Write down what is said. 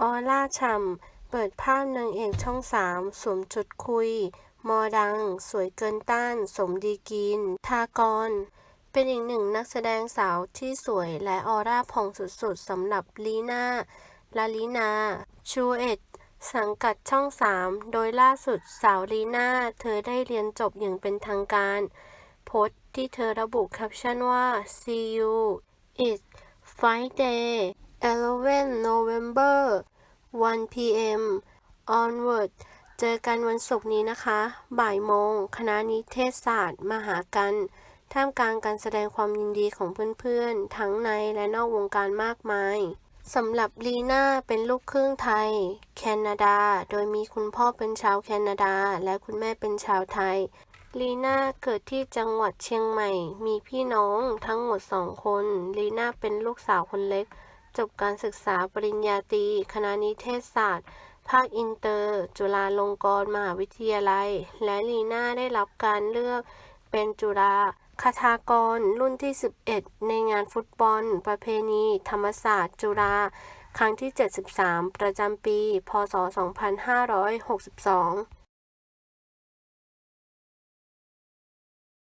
ออร่าฉ่ำ เปิดภาพนางเอกช่องสามสวมชุดคุย มอดัง สวยเกินต้าน สมดีกรีนทากร เป็นอีกหนึ่งนักแสดงสาวที่สวยและออร่าผ่องสุดๆสำหรับลีน่าลาลีนาชูเอ็ดสังกัดช่องสามโดยล่าสุดสาวลีน่า เธอได้เรียนจบอย่างเป็นทางการ โพสต์ที่เธอระบุแคปชั่นว่า see you it's Friday 11 November 1 p.m. onward เจอกันวันศุกร์นี้นะคะ บ่ายโมง คณะนิเทศศาสตร์ มหากัน ท่ามกลางการแสดงความยินดีของเพื่อนๆ ทั้งในและนอกวงการมากมายสำหรับลีน่าเป็นลูกครึ่งไทย แคนาดา โดยมีคุณพ่อเป็นชาวแคนาดา และคุณแม่เป็นชาวไทย ลีน่าเกิดที่จังหวัดเชียงใหม่ มีพี่น้องทั้งหมดสองคน ลีน่าเป็นลูกสาวคนเล็ก จบการศึกษาปริญญาตรีคณะนิเทศศาสตร์ ภาคอินเตอร์ จุฬาลงกรณ์มหาวิทยาลัย และลีน่าได้รับการเลือกเป็นจุฬาคาทากรรุ่นที่ 11 ในงานฟุตบอล ประเพณี ธรรมศาสตร์ จุฬาครั้งที่ 73 ประจำปี พศ 2562